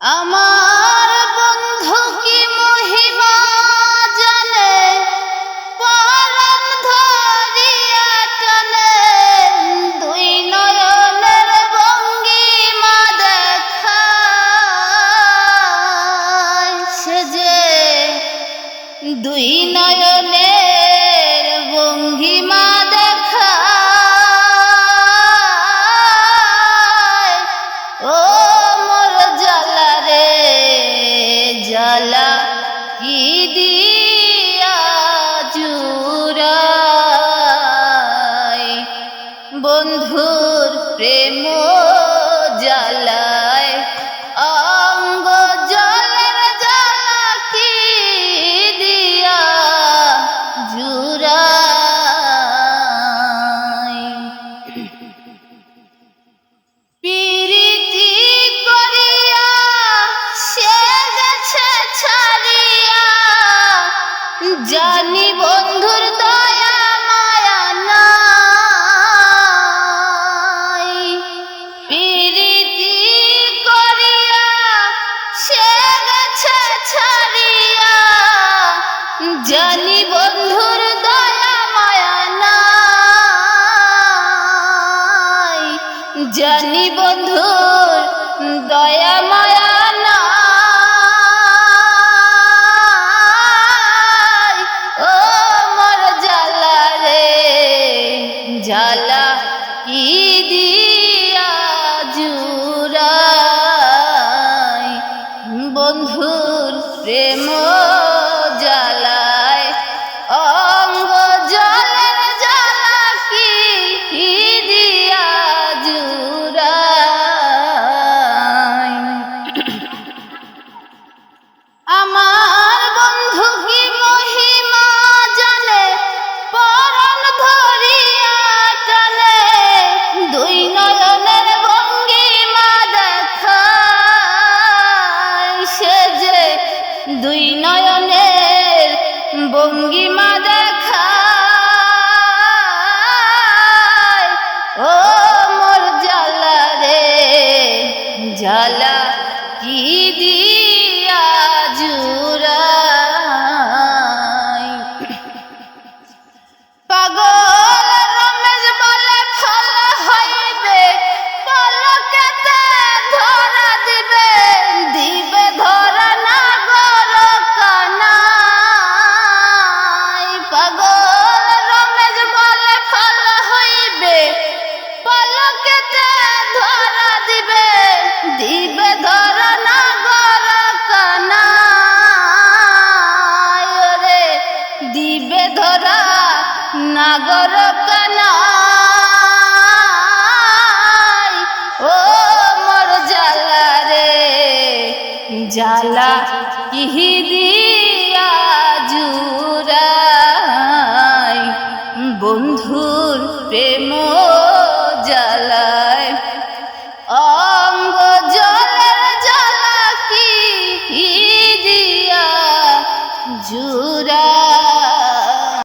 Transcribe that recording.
আমার বন্ধু কি মহিমা জানে? পরম ধরিয়া টানে। দুই নয়নের ভঙ্গিমা দেখায়। সে যে দুই নয়নের কি দিয়া বন্ধুর প্রেম জ্বালায় জানি বন্ধুর দয়া, মায়া নাই। পিরিতি করিয়া সে গেছে ছাড়িয়া। জানি বন্ধুর দয়া, মায়া নাই। জানি বন্ধুর দয়া, মায়া প্রেম দুই নয়নের ভঙ্গিমা দেখা ও মোর জালা রে জালা কি দিয়া কে ধরা দিবে দিবে ধরা না গর রে দিবে ধরা না গর ও মোর জালা রে জালা ইহি দিয়া জুরাই বন্ধুর প্রেম জ্বালায়।